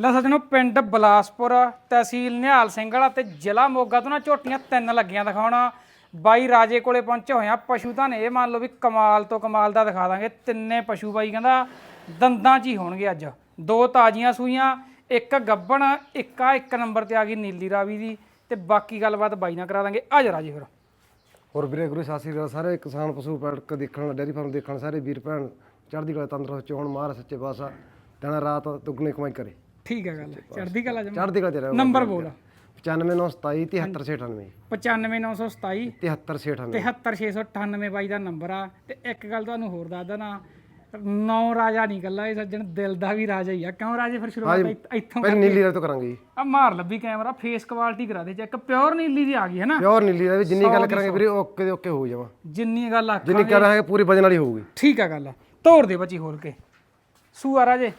ਲੈ ਸੱਜਣੋ, ਪਿੰਡ ਬਲਾਸਪੁਰ, ਤਹਿਸੀਲ ਨਿਹਾਲ ਸਿੰਘ ਵਾਲਾ ਤੇ ਜ਼ਿਲ੍ਹਾ ਮੋਗਾ ਤੋਂ ਨਾ ਝੋਟੀਆਂ ਤਿੰਨ ਲੱਗੀਆਂ ਦਿਖਾਉਣਾ। ਬਾਈ ਰਾਜੇ ਕੋਲੇ ਪਹੁੰਚੇ ਹੋਏ ਆ, ਪਸ਼ੂ ਤਾਂ ਇਹ ਮੰਨ ਲਓ ਵੀ ਕਮਾਲ ਤੋਂ ਕਮਾਲ ਦਾ ਦਿਖਾ ਦਾਂਗੇ। ਤਿੰਨੇ ਪਸ਼ੂ ਬਾਈ ਕਹਿੰਦਾ ਦੰਦਾਂ 'ਚ ਹੀ ਹੋਣਗੇ ਅੱਜ। ਦੋ ਤਾਜ਼ੀਆਂ ਸੂਈਆਂ, ਇੱਕ ਗੱਬਣ, ਇੱਕ ਆ, ਇੱਕ ਨੰਬਰ ਤੇ ਆ ਗਈ ਨੀਲੀ ਰਾਵੀ ਦੀ ਤੇ ਬਾਕੀ ਗੱਲਬਾਤ ਬਾਈ ਨਾਲ ਕਰਾ ਦਾਂਗੇ। ਆ ਜਾ ਰਾਜੇ ਫਿਰ। ਹੋਰ ਵੀਰੇ ਗੁਰੂ ਸਤਿ ਸ੍ਰੀ ਅਕਾਲ ਸਾਰੇ। ਕਿਸਾਨ ਪਸ਼ੂ ਪਾਲਕ ਦੇਖਣ ਡੈਰੀ ਫਾਰਮ ਦੇਖਣ ਸਾਰੇ ਵੀਰ ਭੈਣ, ਚੜ੍ਹਦੀ ਕਲਾ ਤੰਦਰੁਸਤ, ਚੋਣ ਮਾਰ ਸੱਚੇ ਪਾਸਾ ਦਿਨ ਰਾਤ ਦੁੱਗਣੀ ਕਮਾਈ ਕਰੇ। ਠੀਕ ਹੈ ਗੱਲ ਚੜ੍ਹਦੀ ਕਲਾ ਜਮਾ। ਚੜ੍ਹਦੀ ਕਲਾ ਰਹੋ ਨੰਬਰ ਬੋਲ 95927 73698 95927 73698 73698 ਬਾਈ ਦਾ ਨੰਬਰ ਆ। ਤੇ ਇੱਕ ਗੱਲ ਤੁਹਾਨੂੰ ਹੋਰ ਦੱਸ ਦਣਾ ਨੌ ਰਾਜਾ ਨਹੀਂ ਗੱਲਾਂ ਇਹ ਸੱਜਣ ਦਿਲ ਦਾ ਵੀ ਰਾਜਾ ਹੀ ਆ। ਕਿਉਂ ਰਾਜੇ? ਫਿਰ ਸ਼ੁਰੂਆਤ ਇੱਥ- ਪਹਿਲੇ ਨੀਲੀ ਰਾਵੀ ਤੋਂ ਕਰਾਂਗੇ ਜੀ। ਆ ਮਾਰ ਲੱਭੀ ਕੈਮਰਾ ਫੇਸ ਕੁਆਲਿਟੀ ਕਰਾ ਦੇ। ਚੈੱਕ ਪਿਓਰ ਨੀਲੀ ਦੀ ਆ ਗਈ ਹੈ ਨਾ ਪਿਓਰ ਨੀਲੀ ਰਾਵੀ ਜਿੰਨੀ ਗੱਲ ਕਰਾਂਗੇ ਵੀਰੇ ਓਕੇ ਦੇ ਓਕੇ ਹੋ ਜਾਵਾ। ਜਿੰਨੀ ਗੱਲ ਆਖ ਜਿੰਨੀ ਕਰਾਂਗੇ ਪੂਰੀ ਵਜਨ ਵਾਲੀ ਹੋਊਗੀ। ਠੀਕ ਆ ਗੱਲ ਤੋੜ ਦੇ ਬੱਚੀ ਖੋਲ ਕੇ। ਸੂਆ ਰਾਜੇ।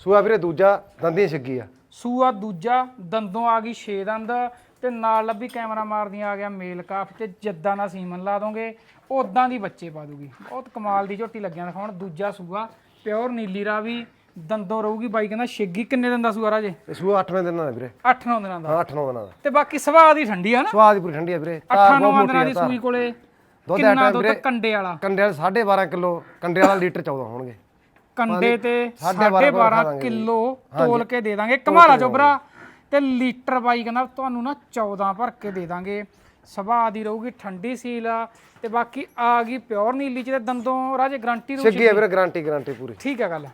ਸੂਆ ਵੀਰੇ ਦੂਜਾ ਦੰਦੀ ਛੱਗੀ ਆ। ਸੂਆ ਦੂਜਾ ਦੰਦੋਂ ਆ ਗਈ 6 ਦੰਦ ਤੇ ਨਾਲ ਲੱਭੀ ਕੈਮਰਾ ਮਾਰਦੀਆਂ ਆ ਗਿਆ ਮੇਲ ਕਾਫ ਤੇ ਜਿੱਦਾਂ ਦਾ ਸੀਮਨ ਲਾ ਦੋਗੇ ਉਦਾਂ ਦੀ ਬੱਚੇ ਪਾ ਦੂਗੀ। ਬਹੁਤ ਕਮਾਲ ਦੀ ਝੋਟੀ ਲੱਗਿਆ ਦਿਖਾਉਣ ਦੂਜਾ ਸੂਆ ਪਿਓਰ ਨੀਲੀ ਰਾਵੀ ਦੰਦੋਂ ਰਹੂਗੀ ਬਾਈ ਕਹਿੰਦਾ ਛਿੱਗੀ ਕਿੰਨੇ ਦਿਨ ਦਾ ਸੂਆ ਰਾਜੇ? ਇਹ ਸੂਆ 8ਵੇਂ ਦਿਨ ਦਾ ਵੀਰੇ। 8-9 ਦਿਨਾਂ ਦਾ। ਹਾਂ 8-9 ਦਿਨਾਂ ਦਾ। ਤੇ ਬਾਕੀ ਸਵਾਦ ਹੀ ਠੰਡੀ ਆ ਨਾ? ਸਵਾਦ ਦੀ ਪੂਰੀ ਠੰਡੀ ਆ ਵੀਰੇ। 8-9 ਦਿਨਾਂ ਦੀ ਸੂਈ ਕੋਲੇ। ਦੁੱਧ ਕਿੰਨਾ ਦੁੱਧ ਕੰਡੇ ਵਾਲਾ? ਕੰਡੇ ਵਾਲੇ 12.5 ਕਿਲੋ ਕੰਡੇ ਵਾਲਾ ਲੀਟਰ 14 ਹੋਣਗੇ। ਕੰਡੇ ਤੇ ਸਾਢੇ ਬਾਰਾਂ 12.5 ਕਿਲੋ ਤੋਲ ਕੇ ਦੇ ਦਾਂਗੇ। ਕਮਾਲਾ ਚੋਬਰਾ ਤੇ ਲੀਟਰ ਬਾਈ ਕਹਿੰਦਾ ਤੁਹਾਨੂੰ ਨਾ 14 ਭਰ ਕੇ ਦੇ ਦਾਂਗੇ। ਸੁਭਾਅ ਦੀ ਰਹੂਗੀ ਠੰਡੀ ਸੀਲ ਆ। ਤੇ ਬਾਕੀ ਆ ਗਈ ਪਿਓਰ ਨੀਲੀ ਚ ਤੇ ਦੰਦੋਂ ਰਾਜੇ ਗਾਰੰਟੀ ਰੂ ਛੱਗੀ ਆ ਵੀਰੇ ਗਾਰੰਟੀ ਗਾਰੰਟੀ ਪੂਰੀ। ਠੀਕ ਆ ਗੱਲ।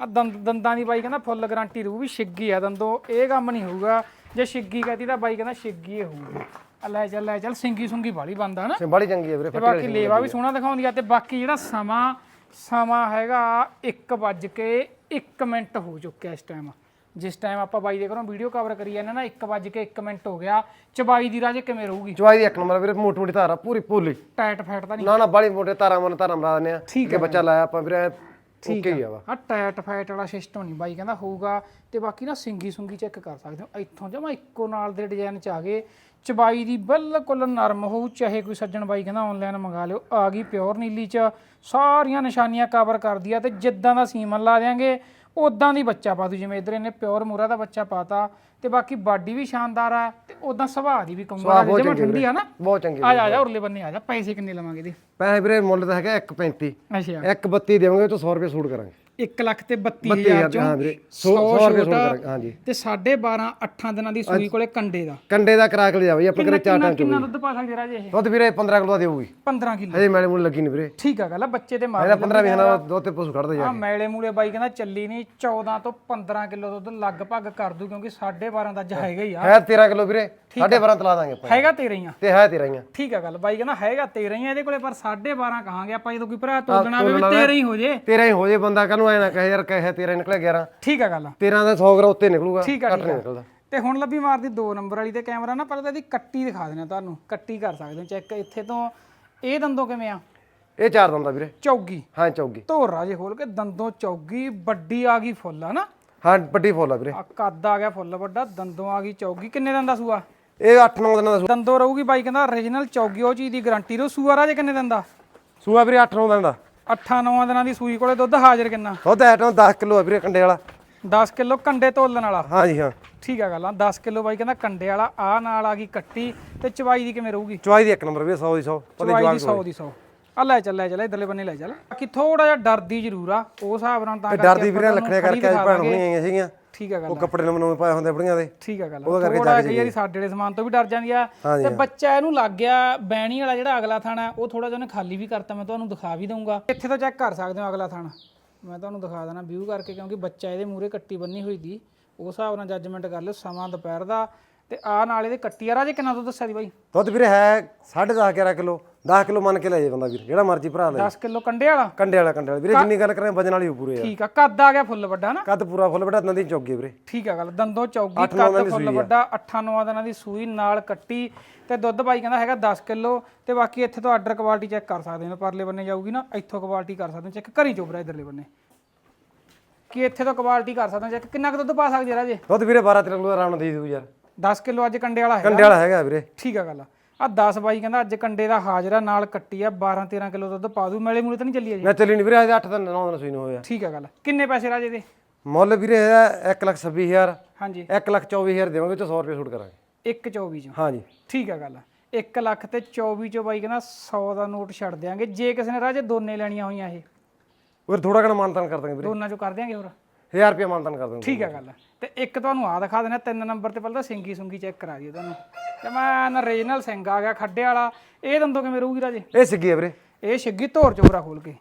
ਆ ਦੰਦ ਦੰਦਾਂ ਦੀ ਬਾਈ ਕਹਿੰਦਾ ਫੁੱਲ ਗਾਰੰਟੀ ਰਹੂ ਵੀ ਛਿੱਗੀ ਆ ਦੰਦੋਂ। ਇਹ ਕੰਮ ਨਹੀਂ ਹੋਊਗਾ। ਜੇ ਛਿੱਗੀ ਕਹਤੀ ਤਾਂ ਬਾਈ ਕਹਿੰਦਾ ਛਿੱਗੀ ਹੀ ਹੋਊਗੀ। ਲੈ ਚੱਲ ਲੈ ਚੱਲ ਸਿੰਗੀ ਸੁੰਗੀ ਬਾਲੀ ਬੰਦਾ ਨਾ। ਬੜੀ ਚੰਗੀ ਆ ਵੀਰੇ ਬਾਕੀ ਲੇਵਾ ਵੀ ਸੋਹਣਾ ਦਿਖਾਉਂਦੀ ਆ। ਤੇ ਬਾਕੀ ਜਿਹੜਾ ਸਮਾਂ ਸਮਾਂ ਹੈਗਾ 1 ਵੱਜ ਕੇ 1 ਮਿੰਟ ਹੋ ਚੁੱਕਿਆ ਇਸ ਟਾਈਮ ਜਿਸ ਟਾਈਮ ਆਪਾਂ ਬਾਈ ਦੇ ਘਰੋਂ ਵੀਡੀਓ ਕਵਰ ਕਰੀ ਜਾਂਦੇ ਨਾ 1 ਵੱਜ ਕੇ 1 ਮਿੰਟ ਹੋ ਗਿਆ। ਚਬਾਈ ਦੀ ਰਾਜੇ ਕਿਵੇਂ ਰਹੂਗੀ? ਚਵਾਈ ਦੀ ਇੱਕ ਨੰਬਰ ਵੀਰੇ ਮੋਟੀ ਮੋਟੀ ਧਾਰਾ ਪੂਰੀ ਪੂਲੀ। ਟਾਈਟ ਫੈਟ ਤਾਂ ਨਹੀਂ। ਨਾ ਨਾ ਬੜੀ ਮੋਟੇ ਧਾਰਾ ਮਨ ਧਾਰਾ ਮਰਾ ਦਿੰਦੇ ਆ ਠੀਕ ਕਿ ਬੱਚਾ ਲਾਇਆ ਆਪਾਂ ਵੀਰੇ ਓਕੇ ਹੀ ਆ। ਵਾ। ਟਾਇਟ ਫੈਟ ਵਾਲਾ ਸਿਸਟਮ ਨਹੀਂ ਬਾਈ ਕਹਿੰਦਾ ਹੋਊਗਾ ਤੇ ਬਾਕੀ ਨਾ ਸਿੰਗੀ ਸੁੰਗੀ ਚੈੱਕ ਕਰ ਸਕਦੇ ਹੋ। ਇੱਥੋਂ ਜਮਾ ਇੱਕੋ ਨਾਲ ਦੇ ਡਿਜ਼ਾਈਨ ਚ ਆ ਗਏ। ਚਬਾਈ ਦੀ ਬਿਲਕੁਲ ਨਰਮ ਹੋਊ ਚਾਹੇ ਕੋਈ ਸੱਜਣ ਬਾਈ ਕਹਿੰਦਾ ਆਨਲਾਈਨ ਮੰਗਾ ਲਿਓ। ਆ ਗਈ ਪਿਓਰ ਨੀਲੀ ਚ। ਸਾਰੀਆਂ ਨਿਸ਼ਾਨੀਆਂ ਕਵਰ ਕਰਦੀ ਆ ਤੇ ਜਿੱਦਾਂ ਦਾ ਸੀਮਨ ਲਾ ਦਿਆਂਗੇ ਉਦਾਂ ਦੀ ਬੱਚਾ ਪਾ ਦੂ। ਜਿਵੇਂ ਇਧਰ ਇਹਨੇ ਪਿਓਰ ਮੂਰਾ ਦਾ ਬੱਚਾ ਪਾਤਾ। ਤੇ ਬਾਕੀ ਬਾਡੀ ਵੀ ਸ਼ਾਨਦਾਰ ਆ ਤੇ ਉਦਾਂ ਸੁਭਾਅ ਦੀ ਵੀ ਕਹੂੰਗਾ ਬਹੁਤ ਜਿਵੇਂ ਚੰਗੀ ਠੰਡੀ ਆ ਨਾ ਬਹੁਤ ਚੰਗੀ ਆ ਜਾ ਆ ਜਾ ਉਰਲੇ ਬੰਨੇ ਆ ਜਾ ਪੈਸੇ ਕਿੰਨੇ ਲਵਾਂਗੇ ਇਹਦੇ? ਪੈਸੇ ਵੀਰੇ ਮੁੱਲ ਤਾਂ ਹੈਗਾ 1.35 ਅੱਛਾ। 1.32 ਦੇਵਾਂਗੇ ਤਾਂ 100 ਰੁਪਏ ਸੂਟ ਕਰਾਂਗੇ। 1 ਲੱਖ ਤੇ 32000 32000 ਚੋਂ ਹਾਂ ਵੀਰੇ 100 100 100 ਰੁਪਏ ਛੋਟਾ ਹਾਂਜੀ। ਤੇ 12.5 8 ਦਿਨਾਂ ਦੀ ਸੂਈ ਕੋਲੇ ਕੰਡੇ ਦਾ। ਕੰਡੇ ਦਾ ਕਰਾ ਕੇ ਲਿਆ ਬਈ ਆਪਣੇ ਘਰੇ ਚਾਰ ਟਾਈਮ ਕਿੰਨਾ ਦੁੱਧ ਪਾ ਸਕਦੇ ਰਾਜੇ ਇਹ? ਦੁੱਧ ਵੀਰੇ 15 ਕਿਲੋ ਦਾ ਦੇਊਗੀ। 15 ਕਿਲੋ। ਹਜੇ ਮੈਲੇ ਮੂਲੇ ਲੱਗੀ ਨਹੀਂ ਵੀਰੇ। ਠੀਕ ਆ ਗੱਲ ਆ ਬੱਚੇ ਤੇ ਮਾਰ ਇਹਦਾ 15 ਵੀ ਹਨਾ ਦੁੱਧ ਤੇ ਪਸ਼ੂ ਖੜਦਾ ਜਾ ਆ ਮੈਲੇ ਮੂਲੇ ਬਾਈ ਕਹਿੰਦਾ ਚੱਲੀ ਨਹੀਂ 14 ਤੋਂ 15 ਕਿਲੋ ਦੁੱਧ ਲਗਭਗ ਕਰ ਦੂ ਕਿਉਂਕਿ 12.5 ਦਾ ਅੱਜ ਹੈਗਾ ਹੀ ਆ। ਹੈ 13 ਕਿਲੋ ਵੀਰੇ 12.5 ਤਲਾ ਦਾਂਗੇ ਆਪਾਂ। ਹੈਗਾ ਤੇਰੇ ਹੀ ਆ। ਤੇ ਹੈ ਤੇਰਾ ਹੀ ਆ। ਠੀਕ ਆ ਗੱਲ ਬਾਈ ਕਹਿੰਦਾ ਹੈਗਾ ਤੇਰੇ ਹੀ ਆ ਇਹਦੇ ਕੋਲੇ ਪਰ 12.5 ਕਹਾਂਗੇ ਆਪਾਂ ਜਦੋਂ ਕੋਈ ਭਰਾ ਤੋਲਣਾ ਹੋਵੇ ਵੀ ਤੇਰੇ ਹੀ ਹੋ ਜੇ। ਤੇਰਾ ਹੀ ਹੋ ਜੇ ਬੰਦਾ ਕਾਹਨੂੰ ਐ ਨਾ ਕਹੇ ਯਾਰ ਕਹੇ ਤੇਰਾ ਨਿਕਲਿਆ 11 ਠੀਕ ਆ ਗੱਲ 13 ਦਾ 100 ਗ੍ਰਾਮ ਉੱਤੇ ਨਿਕਲੂਗਾ ਠੀਕ ਆ ਘੱਟ ਠੀਕ ਨਹੀਂ ਨਿਕਲਦਾ। ਤੇ ਹੁਣ ਲੱਭੀ ਮਾਰਦੀ 2 ਨੰਬਰ ਵਾਲੀ ਤੇ ਕੈਮਰਾ ਨਾ ਪਹਿਲਾਂ ਤਾਂ ਇਹਦੀ ਕੱਟੀ ਦਿਖਾ ਦੇਣਾ ਤੁਹਾਨੂੰ। ਕੱਟੀ ਕਰ ਸਕਦੇ ਹੋ ਚੈੱਕ। ਇੱਥੇ ਤੋਂ ਇਹ ਦੰਦੋਂ ਕਿਵੇਂ ਆ? ਇਹ ਚਾਰ ਦੰਦਾ ਵੀਰੇ। ਚੌਗੀ। ਹਾਂ ਚੌਗੀ। ਧੋਰ ਰਾਜੇ ਖੋਲ ਕੇ ਦੰਦੋਂ ਚੌਗੀ ਵੱਡੀ ਆ ਗਈ ਫੁੱਲ ਆ ਨਾ? ਹਾਂ ਵੱਡੀ ਫੁੱਲ ਆ ਵੀਰੇ। ਆ ਕੱਦ ਆ ਗਿਆ ਫੁੱਲ ਵੱਡਾ ਦੰਦੋਂ ਆ ਗਈ ਚੌਗੀ। ਕਿੰਨੇ ਦਿਨ ਦਾ ਸੂਆ? ਇਹ 8-9 ਦਿਨਾਂ ਦਾ ਸੂ- ਦੰਦੋਂ ਰਹੂਗੀ ਬਾਈ ਕਹਿੰਦਾ origignal ਚੌਗੀ ਉਹ ਚੀਜ਼ ਦੀ ਗਾਰੰਟੀ ਰਹੂ। ਸੂਆ ਰਾਜੇ ਕਿੰਨੇ ਦਿਨ ਦਾ? ਸੂਆ ਵੀਰੇ 8-9 ਦਿਨਾਂ ਦਾ। 8-9 ਦਿਨਾਂ ਦੀ ਸੂਈ ਕੋਲੇ ਦੁੱਧ ਹਾਜ਼ਰ ਕਿੰਨਾ? ਦੁੱਧ ਐਟਮ 10 ਕਿਲੋ ਆ ਵੀਰੇ ਕੰਡੇ ਵਾਲਾ। 10 ਕਿਲੋ ਕੰਡੇ ਤੋਲਣ ਵਾਲਾ। ਹਾਂ ਜੀ ਹਾਂ। ਠੀਕ ਆ ਗੱਲ ਆ 10 ਕਿਲੋ ਬਾਈ ਕਹਿੰਦਾ ਕੰਡੇ ਵਾਲਾ ਆ ਨਾਲ ਆ ਗਈ ਕੱਟੀ ਤੇ ਚਵਾਈ ਦੀ ਕਿਵੇਂ ਰਹੂਗੀ? ਚਵਾਈ ਦੀ ਇੱਕ ਨੰਬਰ ਵੀਰੇ 100 ਦੀ 100 ਪਤਾ ਚਵਾਈ ਦੀ 100 ਦੀ। 100 ਆ ਲੈ ਚੱਲ ਲੈ ਚੱਲ ਇਧਰਲੇ ਬੰਨੇ ਲੈ ਚੱਲ। ਬਾਕੀ ਥੋੜਾ ਜਿਹਾ ਡਰਦੀ ਜ਼ਰੂਰ ਆ ਉਹ ਹਿਸਾਬ ਨਾਲ ਤਾਂ ਡਰਦੀ ਵੀਰੇ ਲੱਖੜਿਆ ਕਰਕੇ ਅੱਜ ਭੈਣ ਆਈਆਂ ਸੀਗੀਆਂ। ਠੀਕ ਆ ਗੱਲ ਉਹ ਕੱਪੜੇ ਨਵੇਂ ਨਵੇਂ ਪਾਏ ਹੁੰਦੇ ਬੁੜੀਆਂ ਦੇ। ਠੀਕ ਆ ਗੱਲ ਥੋੜਾ ਕਈ ਵਾਰੀ ਸਾਡੇ ਵਾਲੇ ਸਮਾਨ ਤੋਂ ਵੀ ਡਰ ਜਾਂਦੀ ਆ। ਤੇ ਬੱਚਾ ਇਹਨੂੰ ਲੱਗ ਗਿਆ ਬੈਣੀ ਵਾਲਾ ਜਿਹੜਾ ਅਗਲਾ ਥਾਣਾ ਉਹ ਥੋੜਾ ਜਿਹਾ ਉਹਨੇ ਖਾਲੀ ਵੀ ਕਰਤਾ ਮੈਂ ਤੁਹਾਨੂੰ ਦਿਖਾ ਵੀ ਦਊਂਗਾ। ਇੱਥੇ ਤੋਂ ਚੈੱਕ ਕਰ ਸਕਦੇ ਹੋ ਅਗਲਾ ਥਾਣਾ। ਮੈਂ ਤੁਹਾਨੂੰ ਦਿਖਾ ਦੇਣਾ ਵਿਊ ਕਰਕੇ ਕਿਉਂਕਿ ਬੱਚਾ ਇਹਦੇ ਮੂਰੇ ਕੱਟੀ ਬੰਨੀ ਹੋਈ ਦੀ ਉਸ ਹਿਸਾਬ ਨਾਲ ਜੱਜਮੈਂਟ ਕਰ ਲਿਓ ਸਮਾਂ ਦੁਪਹਿਰ ਦਾ। ਤੇ ਆ ਨਾਲ ਇਹਦੇ ਕੱਟੀ ਆ। ਰਾਜੇ ਕਿੰਨਾ ਦੁੱਧ ਦੱਸਿਆ ਦੀ ਬਾਈ? ਦੁੱਧ ਵੀਰੇ ਹੈ 10.5 11 ਕਿਲੋ। 10 ਕਿਲੋ ਮੰਨ ਕੇ ਲੈ ਜੇ ਬੰਦਾ ਵੀਰ ਜਿਹੜਾ ਮਰਜ਼ੀ ਭਰਾ ਲੈ 10 ਕਿਲੋ ਕੰਡੇ ਵਾਲਾ? ਕੰਡੇ ਵਾਲਾ ਕੰਡੇ ਵਾਲਾ। ਵੀਰੇ ਜਿੰਨੀ ਗੱਲ ਕਰਾਂ ਵਜਨ ਵਾਲੀ ਹੋ ਪੂਰੇ ਆ ਠੀਕ ਆ ਕੱਦ ਆ ਗਿਆ ਫੁੱਲ ਵੱਡਾ ਨਾ? ਕੱਦ ਪੂਰਾ ਫੁੱਲ ਬੜਾ ਨਦੀ ਚੌਗੀ ਵੀਰੇ। ਠੀਕ ਆ ਗੱਲ ਦੰਦੋਂ ਚੌਗੀ ਕੱਦ ਫੁੱਲ ਵੱਡਾ 8-9 ਦਿਨਾਂ ਦੀ ਸੂਈ ਨਾਲ ਕੱਟੀ। ਤੇ ਦੁੱਧ ਬਾਈ ਕਹਿੰਦਾ ਹੈਗਾ 10 ਕਿਲੋ ਤੇ ਬਾਕੀ ਇੱਥੇ ਤੋਂ ਆਰਡਰ ਕੁਆਲਿਟੀ ਚੈੱਕ ਕਰ ਸਕਦੇ ਹੋ ਪਰਲੇ ਬੰਨੇ ਜਾਊਗੀ ਨਾ ਇੱਥੋਂ ਕੁਆਲਿਟੀ ਕਰ ਸਕਦੇ ਹੋ ਚੈੱਕ ਕਰੀ ਚੋਬਰਾ ਇਧਰਲੇ ਬੰਨੇ। ਕਿ ਇੱਥੇ ਤੋਂ ਕੁਆਲਿਟੀ ਕਰ ਸਕਦੇ ਹੋ ਚੈੱਕ ਕਿੰਨਾ ਕੁ ਦੁੱਧ ਪਾ ਸਕਦੇ ਰਾਜੇ ਦੁੱਧ ਵੀਰੇ 12 13 ਕਿਲੋ ਆਰਾਮ ਨਾਲ ਦੇ ਦੂ ਯਾਰ। 10 ਕਿਲੋ ਅੱਜ ਕੰਡੇ ਵਾਲਾ ਹੈਗਾ? ਕੰਡੇ ਵਾਲਾ ਹੈਗਾ ਵੀਰੇ। ਠੀਕ ਆ ਗੱਲ ਆ 10 ਬਾਈ ਕਹਿੰਦਾ ਅੱਜ ਕੰਡੇ ਦਾ ਹਾਜ਼ਰਾ ਨਾਲ ਕੱਟੀ ਆ 12 13 ਕਿਲੋ ਦੁੱਧ ਪਾ ਦੂ ਮੇਲੇ ਮੂਲੇ ਤਾਂ ਨਹੀਂ ਚੱਲੀ ਅਜੇ? ਮੈਂ ਚੱਲੀ ਨਹੀਂ ਵੀਰੇ ਅੱਜ 8 ਦਿਨ 9 ਦਿਨ ਸੂਈ ਨੂੰ ਹੋਇਆ ਠੀਕ ਆ ਗੱਲ। ਕਿੰਨੇ ਪੈਸੇ ਰਾਜੇ ਦੇ? ਮੁੱਲ ਵੀਰੇ ਇਹਦਾ 1 ਲੱਖ 26 ਹਜ਼ਾਰ ਹਾਂਜੀ। 1 ਲੱਖ 24 ਹਜ਼ਾਰ ਦੇਵਾਂਗੇ ਤੇ 100 ਰੁਪਏ ਛੂਟ ਕਰਾਂਗੇ। 124 ਚੋਂ? ਹਾਂਜੀ। ਠੀਕ ਆ ਗੱਲ। 1 ਲੱਖ ਤੇ 24 ਚੋਂ ਬਾਈ ਕਹਿੰਦਾ 100 ਦਾ ਨੋਟ ਛੱਡ ਦਿਆਂਗੇ। ਜੇ ਕਿਸੇ ਨੇ ਰਾਜੇ ਦੋਨੇ ਲੈਣੀਆਂ ਹੋਈਆਂ ਇਹ। ਹੋਰ ਥੋੜਾ ਘਣਾ ਮਾਨਤਾਨ ਕਰ ਦਾਂਗੇ ਵੀਰੇ। ਦੋਨਾਂ ਚੋਂ ਕਰ ਦਿਆਂਗੇ ਹੋਰ? 1000 ਰੁਪਏ ਮਾਨਤਾਨ ਕਰ ਦਾਂਗੇ ਠੀਕ ਆ ਗੱਲ ਤੇ ਇੱਕ ਤੁਹਾਨੂੰ ਆ ਦਿਖਾ ਦੇਣਾ ਤਿੰਨ ਨੰਬਰ ਤੇ ਪਹਿਲਾਂ ਤਾਂ ਸਿੰਗੀ ਸੁੰਗੀ ਚੈੱਕ ਕਰਾ ਦਿਓ ਤੁਹਾਨੂੰ। ਤੇ ਮੈਂ ਨਾ ਰੀਜਨਲ ਸਿੰਘ ਆ ਗਿਆ ਖੱਡੇ ਵਾਲਾ। ਇਹ ਦੰਦੋਂ ਕਿਵੇਂ ਰਹੂਗੀ ਰਾਜੇ? ਇਹ ਸਿੱਗੀ ਹੈ ਵੀਰੇ। ਇਹ ਛਿੱਗੀ ਧੋਰ ਚੋਰਾ ਖੋਲ ਕੇ।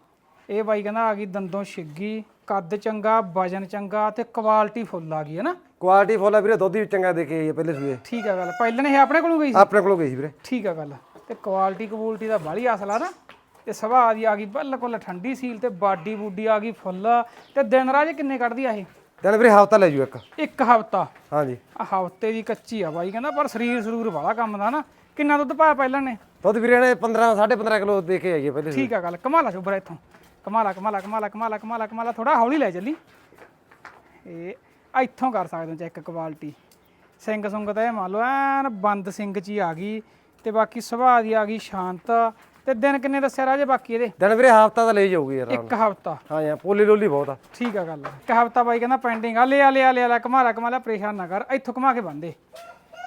ਇਹ ਬਾਈ ਕਹਿੰਦਾ ਆ ਗਈ ਦੰਦੋਂ ਛਿੱਗੀ ਕੱਦ ਚੰਗਾ ਵਜਨ ਚੰਗਾ ਤੇ ਕੁਆਲਿਟੀ ਫੁੱਲ ਆ ਗਈ ਹੈ ਨਾ? ਕੁਆਲਿਟੀ ਫੁੱਲ ਹੈ ਵੀਰੇ ਦੁੱਧ ਵੀ ਚੰਗਾ ਦੇ ਕੇ ਆਈ ਹੈ ਪਹਿਲੇ ਸੂਏ। ਠੀਕ ਆ ਗੱਲ ਪਹਿਲਾਂ ਇਹ ਆਪਣੇ ਕੋਲੋਂ ਗਈ ਸੀ? ਆਪਣੇ ਕੋਲੋਂ ਗਈ ਸੀ ਵੀਰੇ। ਠੀਕ ਆ ਗੱਲ ਤੇ ਕੁਆਲਿਟੀ ਕਬੂਲਟੀ ਦਾ ਬਾਲੀ ਅਸਲਾ ਨਾ। ਤੇ ਸੁਭਾਅ ਦੀ ਆ ਗਈ ਬਿਲਕੁਲ ਠੰਡੀ ਸੀਲ ਤੇ ਬਾਡੀ ਬੂਡੀ ਆ ਗਈ ਫੁੱਲ। ਤੇ ਦਿਨ ਰਾਜ ਕਿੰਨੇ ਕੱਢਦੀ ਆ ਇਹ? ਤੈਨੂੰ ਵੀਰੇ ਹਫਤਾ ਲੈ ਜੂ ਇੱਕ। ਇੱਕ ਹਫਤਾ? ਹਾਂਜੀ। ਆ ਹਫ਼ਤੇ ਦੀ ਕੱਚੀ ਆ ਬਾਈ ਕਹਿੰਦਾ ਪਰ ਸਰੀਰ ਸਰੂਰ ਵਾਲਾ ਕੰਮ ਦਾ ਨਾ। ਕਿੰਨਾ ਦੁੱਧ ਪਾਇਆ ਪਹਿਲਾਂ ਨੇ? ਦੁੱਧ ਵੀਰੇ ਨੇ 15 15.5 ਕਿਲੋ ਦੇ ਕੇ ਆਈ ਹੈ ਪਹਿਲੇ। ਠੀਕ ਆ ਗੱਲ ਕਮਾਲਾ ਸ਼ੁਭਰਾ ਇੱਥੋਂ। ਕਮਾਲਾ ਕਮਾਲਾ ਕਮਾਲਾ ਕਮਾਲਾ ਕਮਾਲਾ ਕਮਾਲਾ ਥੋੜਾ ਹੌਲੀ ਲੈ ਚੱਲੀ। ਇਹ ਇੱਥੋਂ ਕਰ ਸਕਦੇ ਹੋ ਚੈੱਕ ਕੁਆਲਿਟੀ ਸਿੰਘ ਸੁੰਗ ਤਾਂ ਇਹ ਮੰਨ ਲਓ ਐਨ ਬੰਦ ਸਿੰਘ ਚ ਹੀ ਆ ਗਈ। ਤੇ ਬਾਕੀ ਸੁਭਾਅ ਦੀ ਆ ਗਈ ਸ਼ਾਂਤ। ਤੇ ਦਿਨ ਕਿੰਨੇ ਦੱਸਿਆ ਰਾਜੇ ਬਾਕੀ ਇਹਦੇ? ਦਿਨ ਵੀਰੇ ਹਫਤਾ ਤਾਂ ਲੈ ਜਾਊਗੀ ਯਾਰ ਇੱਕ ਹਫਤਾ। ਹਾਂ ਯਾਰ ਪੋਲੀ ਲੋਲੀ ਬਹੁਤ ਆ। ਠੀਕ ਆ ਗੱਲ ਇੱਕ ਹਫਤਾ ਬਾਈ ਕਹਿੰਦਾ ਪੈਂਡਿੰਗ ਆ। ਲਿਆ ਲਿਆ ਲਿਆ ਕਮਾਲਾ ਕਮਾਲਾ ਪਰੇਸ਼ਾਨ ਨਾ ਕਰ। ਇੱਥੋਂ ਕਮਾ ਕੇ ਬੰਦੇ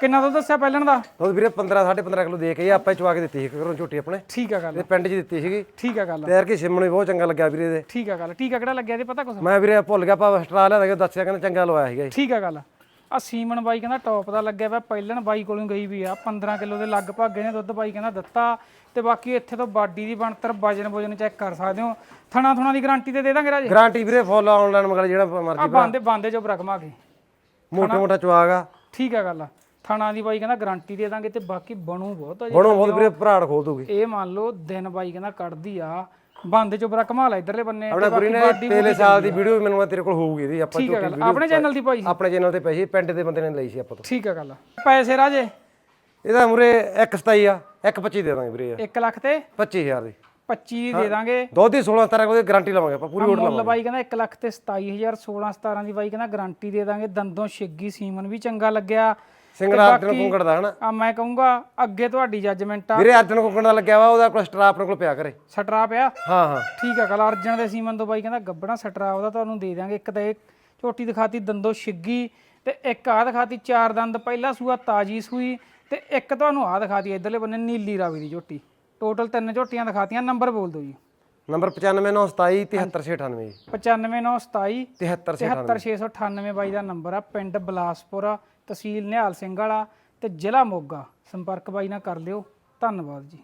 ਕਿੰਨਾ ਦੁੱਧ ਦੱਸਿਆ ਪਹਿਲਣ ਦਾ? ਦੁੱਧ ਵੀਰੇ 15 15.5 ਕਿਲੋ ਦੇ ਕੇ ਆਪਾਂ ਚਵਾ ਕੇ ਦਿੱਤੀ ਸੀ ਘਰੋਂ ਝੋਟੀ ਆਪਣੇ। ਠੀਕ ਆ ਗੱਲ ਤੇ ਪਿੰਡ 'ਚ ਦਿੱਤੀ ਸੀਗੀ। ਠੀਕ ਆ ਗੱਲ ਤੇ ਯਾਰ ਕੀ ਸਿਮਣ ਵੀ ਬਹੁਤ ਚੰਗਾ ਲੱਗਿਆ ਵੀਰੇ ਇਹਦੇ। ਠੀਕ ਆ ਗੱਲ ਠੀਕ ਆ ਕਿਹੜਾ ਲੱਗਿਆ ਤੇ ਪਤਾ ਕੁਛ? ਮੈਂ ਵੀਰੇ ਭੁੱਲ ਗਿਆ ਪਾ ਆਸਟ੍ਰੇਲੀਆ ਦਾ ਦੱਸਿਆ ਕਹਿੰਦਾ ਚੰਗਾ ਲਵਾਇਆ ਸੀਗਾ ਠੀਕ ਆ ਗੱਲ ਆ ਸੀਮਨ ਬਾਈ ਕਹਿੰਦਾ ਟੌਪ ਦਾ ਲੱਗਿਆ ਵਾ ਪਹਿਲਣ ਬਾਈ ਕੋਲੋਂ ਗਈ ਵੀ ਆ। 15 ਕਿਲੋ ਦੇ ਲਗਭਗ ਇਹਨੇ ਦੁੱਧ ਬਾਈ ਕਹਿੰਦਾ ਦਿੱਤਾ। ਤੇ ਬਾਕੀ ਇੱਥੇ ਤੋਂ ਬਾਡੀ ਦੀ ਬਣਤਰ ਵਜਨ ਵਜਨ ਚੈੱਕ ਕਰ ਸਕਦੇ ਹੋ। ਥਣਾ ਥੁਣਾ ਦੀ ਗਾਰੰਟੀ ਤੇ ਦੇ ਦਾਂਗੇ ਰਾਜੇ? ਗਾਰੰਟੀ ਵੀਰੇ ਫੁੱਲ ਆਨਲਾਈਨ ਮੰਗਾ ਲਈ ਜਿਹੜਾ ਆ ਮਰਜ਼ੀ ਬਾਂਦੇ ਬਾਂਦੇ ਚੋਂ ਬਰਕਮਾ ਕੇ। ਮੋਟਾ ਮੋਟਾ ਚਵਾਗਾ ਠੀਕ ਆ ਗੱਲ ਥਣਾ ਦੀ ਬਾਈ ਕਹਿੰਦਾ ਗਾਰੰਟੀ ਦੇ ਦਾਂਗੇ ਤੇ ਬਾਕੀ ਬਣੂ ਬਹੁਤ ਆ ਜੀ ਹੁਣ ਬਹੁਤ ਵੀਰੇ ਭਰਾੜ ਖੋਲ ਦੂਗੀ ਇਹ ਮੰਨ ਲਓ ਦਿਨ ਬਾਈ ਕਹਿੰਦਾ ਕੱਢਦੀ ਆ। ਬੰਦੇ ਚੋਂ ਬਰਕਮਾ ਲਾ ਇਧਰਲੇ ਬੰਨੇ ਆਪਣੇ ਗੁਰੀ ਨੇ ਪਹਿਲੇ ਸਾਲ ਦੀ ਵੀਡੀਓ ਮੈਨੂੰ ਤੇਰੇ ਕੋਲ ਹੋਊਗੀ ਇਹਦੀ ਆਪਾਂ ਠੀਕ ਆ ਗੱਲ ਆਪਣੇ ਚੈਨਲ ਦੀ ਭਾਈ ਆਪਣੇ ਚੈਨਲ ਤੇ ਪੈਸੇ ਪਿੰਡ ਦੇ ਬੰਦੇ ਨੇ ਲਈ ਸੀ ਆਪਾਂ ਤੋਂ। ਠੀਕ ਆ ਗੱਲ ਪੈਸੇ ਰਾਜੇ? ਇਹਦਾ ਮੁਰੇ 127 ਆ 125 ਦੇ ਦਾਂਗੇ ਵੀਰੇ 1 ਲੱਖ ਤੇ? 25000 ਦੀ। 25 ਦੀ ਦੇ ਦਾਂਗੇ। ਦੁੱਧ ਦੀ 16 17 ਕੋਲ ਗਾਰੰਟੀ ਲਵਾਂਗੇ ਆਪਾਂ ਪੂਰੀ ਮੁੱਲ ਬਾਈ ਕਹਿੰਦਾ 1 ਲੱਖ ਤੇ 27000 16 17 ਦੀ ਬਾਈ ਕਹਿੰਦਾ ਗਾਰੰਟੀ ਦੇ ਦਾਂਗੇ। ਦੰਦੋਂ ਛਿੱਗੀ ਸੀਮਨ ਵੀ ਚੰਗਾ ਲੱਗਿਆ। ਸਿੰਗਲ ਆਰਡਰ ਕੁੰਗੜ ਦਾ ਹਨਾ? ਆ ਮੈਂ ਕਹੂੰਗਾ ਅੱਗੇ ਤੁਹਾਡੀ ਜੱਜਮੈਂਟ ਆ। ਵੀਰੇ ਅਰਜਨ ਕੁੰਗੜ ਦਾ ਲੱਗਿਆ ਵਾ ਉਹਦਾ ਕੋਸਟਰਾ ਆਪਣੇ ਕੋਲ ਪਿਆ ਕਰੇ। ਸਟਰਾ ਪਿਆ? ਹਾਂ ਹਾਂ। ਠੀਕ ਆ ਕਲ ਅਰਜਨ ਦੇ ਸੀਮਨ ਤੋਂ ਬਾਈ ਕਹਿੰਦਾ ਗੱਬਣਾ ਸਟਰਾ ਉਹਦਾ ਤੁਹਾਨੂੰ ਦੇ ਦਾਂਗੇ ਇੱਕ ਤਾਂ ਇਹ ਝੋਟੀ ਦਿਖਾਤੀ ਦੰਦੋਂ ਛਿੱਗੀ ਤੇ ਇੱਕ ਆ ਦਿਖਾਤੀ ਚਾਰ ਦੰਦ ਪਹਿਲਾ ਸੂਆ ਤਾਜੀ ਸੂਈ ਤੇ ਇੱਕ ਤੁਹਾਨੂੰ ਆ ਦਿਖਾਤੀ ਇਧਰਲੇ ਬੰਨੇ ਨੀਲੀ ਰਾਵੀ ਦੀ ਝੋਟੀ। ਟੋਟਲ ਤਿੰਨ ਝੋਟੀਆਂ ਦਿਖਾਤੀਆਂ ਨੰਬਰ ਬੋਲ ਦਿਓ ਜੀ। ਨੰਬਰ 95927 73698 ਜੀ 95927 73698 73698 ਬਾਈ ਦਾ ਨੰਬਰ ਆ ਪਿੰਡ ਬਲਾਸਪੁਰ। ਤਹਿਸੀਲ ਨਿਹਾਲ ਸਿੰਘ ਵਾਲਾ ਤੇ ਜ਼ਿਲ੍ਹਾ ਮੋਗਾ। ਸੰਪਰਕ ਬਾਈ ਨਾਲ ਕਰ ਲਿਓ। ਧੰਨਵਾਦ ਜੀ।